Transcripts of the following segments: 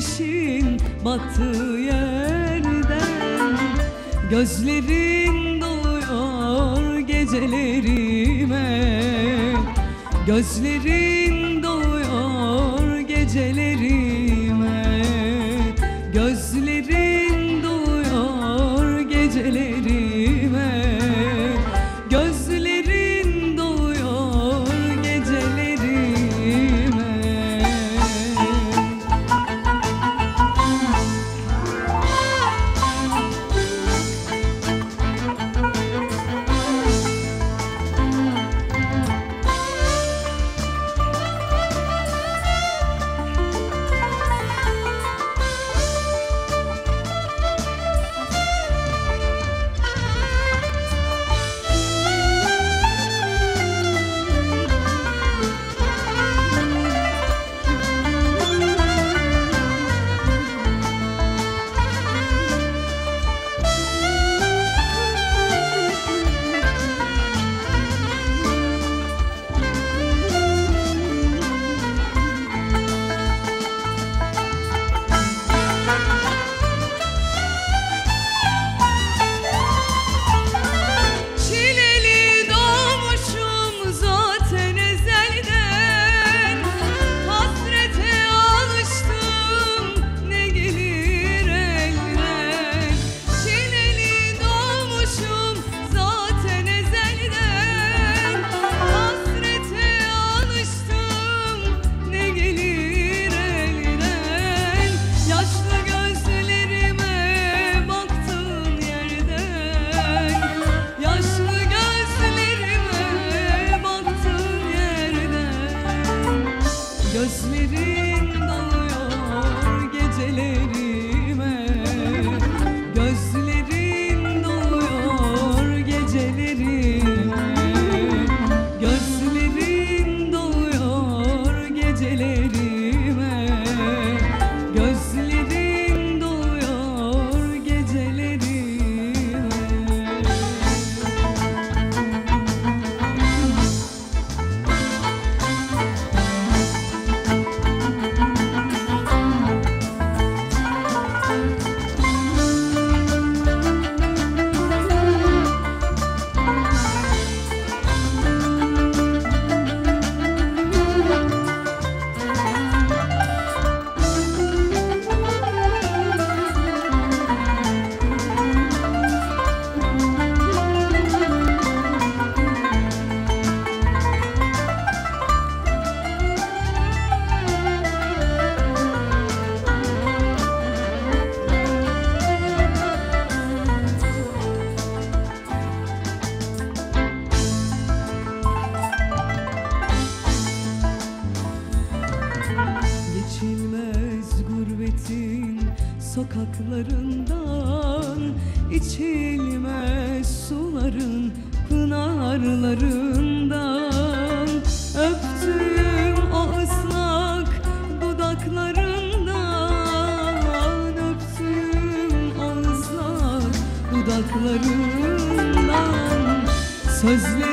güneşin battığı yerden Gözlerin doluyor gecelerime. Gözlerin doluyor gecelerime gurbetin sokaklarından içilmez suların pınarlarından Öptüğüm o ıslak dudaklarından Öptüğüm o ıslak dudaklarından Sözlerin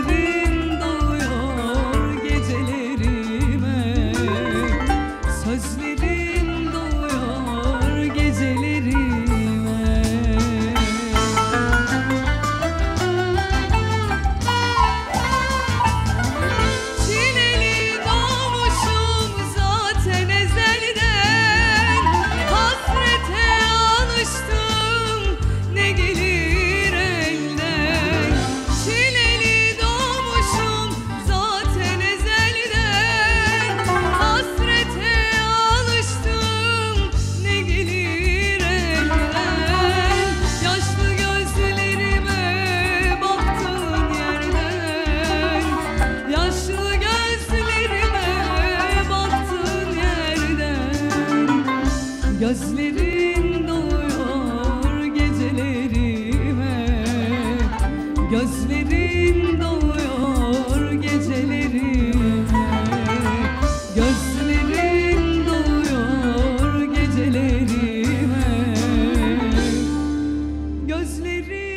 Gözlerin doğuyor gecelerime. Gözlerin doğuyor gecelerime. Gözlerin doğuyor gecelerime. Gözlerin